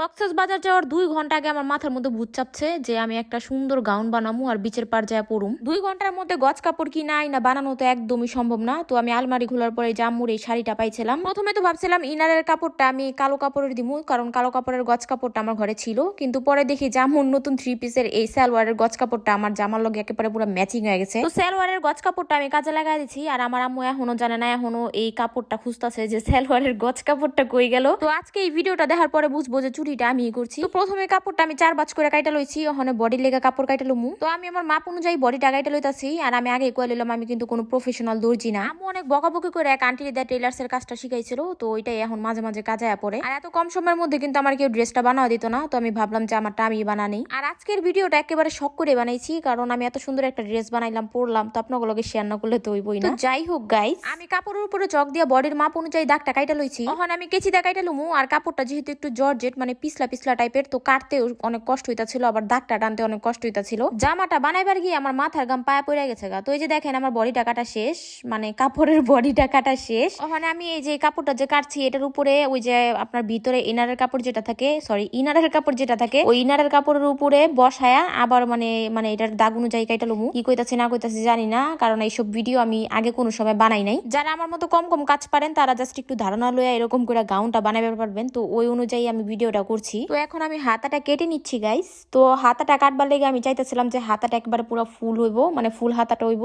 কক্সেস বাজার যাওয়ার দুই ঘণ্টা আগে আমার মাথার মধ্যে ভূত চাপছে যে আমি একটা সুন্দর গাউন বানামু আর বিচের পার যায় পড়ুম। দুই ঘণ্টার মধ্যে গজ কাপড় কি নাই না বানানো তো একদমই সম্ভব না। তো আমি আলমারি খোলার পরে জাম্মুর এই শাড়িটা পাইছিলাম। প্রথমে তো ভাবছিলাম ইনারের কাপড়টা আমি কালো কাপড়ের দিমু, কারণ কালো কাপড়ের গজ কাপড়টা আমার ঘরে ছিল। কিন্তু পরে দেখি জামুর নতুন থ্রি পিসের এই সালোয়ারের গজ কাপড়টা আমার জামার লগে একেবারে পুরো ম্যাচিং হয়ে গেছে। তো সালোয়ারের গজ কাপড়টা আমি কাজে লাগাই দিচ্ছি আর আমার আম্মু এখনও জানে না, এখনও এই কাপড়টা খুঁজতেছে যে সালোয়ারের গজ কাপড়টা কই গেল। তো আজকে এই ভিডিওটা দেখার পরে বুঝব যে চুরিটা আমি করছি। তো প্রথমে কাপড়টা আমি চার বাজ করে কাইটা লইছি ওখানে বডির লেগে কাপড় কাইটা লমু। তো আমি আমার মাপ অনুযায়ী বডিটা কাইটা লইতাছি আর আমি আগে কয়ে লইলাম আমি কিন্তু কোনো প্রফেশনাল দর্জি না। আমি অনেক বকাবকি করে এক আন্টি দেয় টেলার্স এর কাজটা শিখাইছিল তো ওইটাই এখন মাঝে মাঝে কাজে পড়ে। আর এত কম সময়ের মধ্যে কিন্তু আমার কেউ ড্রেসটা বানাও দিত না তো আমি ভাবলাম যে আমারটা আমি বানানি। আর আজকের ভিডিওটা একেবারে শখ করে বানাইছি কারণ আমি এত সুন্দর একটা ড্রেস বানাইলাম পরলাম তো আপনার আপনাগুলোকে শেয়ার না করলে তো হইবই না। যাই হোক গাইস আমি কাপড়ের উপরে চক দিয়ে বডির মাপ অনুযায়ী দাগটা কাইটা লইছি। ওখানে আমি কেচি দা কাইটা লুমু আর কাপড়টা যেহেতু একটু জর্জেট মানে পিছলা পিছলা টাইপের তো কাটতে অনেক কষ্ট হইতাছিল, আবার দাগটা টানতে অনেক কষ্ট হইতাছিল। জামাটা বানাইবার গিয়ে আমার মাথার গাম পায়া পড়ে গেছে গা। তো এই যে দেখেন আমার বডিটা কাটা শেষ মানে কাপড়ের বডিটা কাটা শেষ। ওখানে আমি এই যে কাপড়টা যে কাটছি, এটার উপরে ওই যে আপনার ভিতরে ইনারের কাপড় যেটা থাকে সরি ইনারের কাপড় যেটা থাকে, ওই ইনারের কাপড়ের উপরে বসায়া আবার মানে মানে এটার দাগ অনুযায়ী কাইটা লমু। কি কইতাছে, না কইতাছে জানি না, কারণ এইসব ভিডিও আমি আগে কোনো সময় বানাই নাই। যারা আমার মতো কম কম কাজ পারেন, তারা জাস্ট একটু ধারণা লইয়া এরকম করে গাউনটা বানাবে পারবেন। তো ওই অনুযায়ী আমি ভিডিওটা করছি। তো এখন আমি হাতাটা কেটে নিচ্ছি গাইস তো হাতাটা কাটবার লেগে আমি চাইতেছিলাম যে হাতাটা একবারে পুরো ফুল হইব মানে ফুল হাতাটা হইব,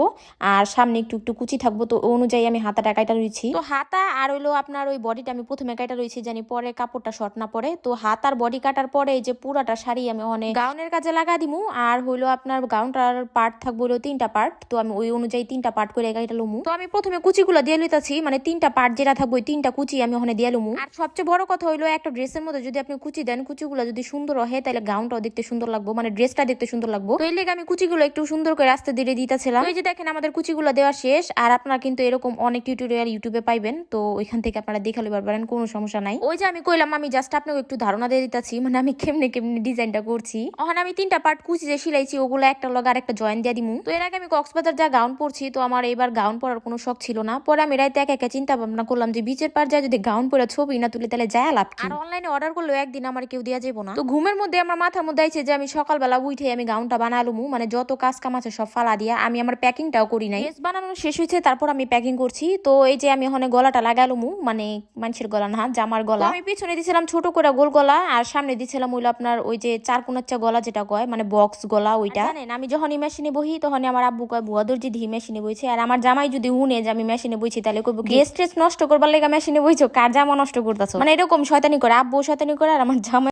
আর সামনে একটু একটু কুচি থাকব। তো অনুযায়ী আমি হাতাটা কাটা রয়েছি তো হাতা আর হইল আপনার ওই বডিটা আমি প্রথমে কাটা রয়েছি জানি পরে কাপড়টা শর্ট না পরে। তো হাত আর বডি কাটার পরে এই যে পুরাটা শাড়ি আমি অনেক গাউনের কাজে লাগা দিমু, আর হইল আপনার গাউনটার পার্ট থাকব হইল তিনটা পার্ট তো আমি ওই অনুযায়ী তিনটা পার্ট করে এটা লমু। তো আমি প্রথমে কুচিগুলো দিয়ে লইতাছি মানে তিনটা পার্ট যেটা থাকব ওই তিনটা কুচি আমি ওখানে দিয়ে লমু। আর সবচেয়ে বড় কথা হইল একটা ড্রেসের মধ্যে যদি আপনি কুচি, দেন কুচিগুলো যদি সুন্দর হয়, তাহলে গাউনটাও দেখতে সুন্দর লাগবো মানে ড্রেসটা দেখতে সুন্দর লাগবো। তো এই লেগে আমি কুচিগুলো একটু সুন্দর করে আস্তে ধীরে দিতেছিলাম। এই যে দেখেন, আমাদের কুচিগুলো দেওয়া শেষ, আর আপনারা কিন্তু এরকম অনেক টিউটোরিয়াল ইউটিউবে পাইবেন, তো ওইখান থেকে আপনারা দেখে লইবার পারেন কোনো সমস্যা নাই। ওই যে আমি কইলাম, আমি জাস্ট আপনাকে একটু ধারণা দিয়ে দিতেছি মানে আমি কেমনে কেমনে ডিজাইনটা করছি। এখন আমি তিনটা পার্ট কুচি যে সিলাইছি, ওগুলো একটা লগ আর একটা জয়েন দিয়ে দিমু। তো এর আগে আমি কক্সবাজার যা গাউন পরছি, তো আমার এবার গাউন পরার কোনো শখ ছিল না। পরে আমি রাইতে একা একা চিন্তা ভাবনা করলাম যে বিচের পার যায় যদি গাউন পরে ছবি না তুলে, তাহলে যায় লাভ? আর অনলাইনে অর্ডার করলেও একদিন আমার কেউ দেওয়া যাব না। তো ঘুমের মধ্যে আমার মাথার মধ্যে আইছে যে আমি সকালবেলা উঠে আমি গাউনটা বানালুমু মানে যত কাজ কাম আছে সব ফালা দিয়া আমি আমার প্যাকিংটাও করি নাই। ড্রেস বানানো শেষ হয়েছে তারপর আমি প্যাকিং করছি। তো এই যে আমি ওখানে গলাটা লাগালুমু মানে মানুষের গলা না জামার গলা। আমি পিছনে দিছিলাম ছোট করে গোল গলা আর সামনে দিছিলাম ওইলো আপনার ওই যে চার কোনাচ্চা গলা যেটা কয় মানে বক্স গলা ওইটা। জানেন আমি যখনই মেশিনে বহি তখনই আমার আব্বু কয় বুয়া দর্জি দিয়ে মেশিনে বইছে। আর আমার জামাই যদি উনে যে আমি মেশিনে বইছি তাহলে কইব গেস ট্রেস নষ্ট করবার লেগে মেশিনে বইছো কার জামা নষ্ট করতেছো? মানে এরকম শয়তানি করে আব্বু শয়তানি করে আর আমার জামাই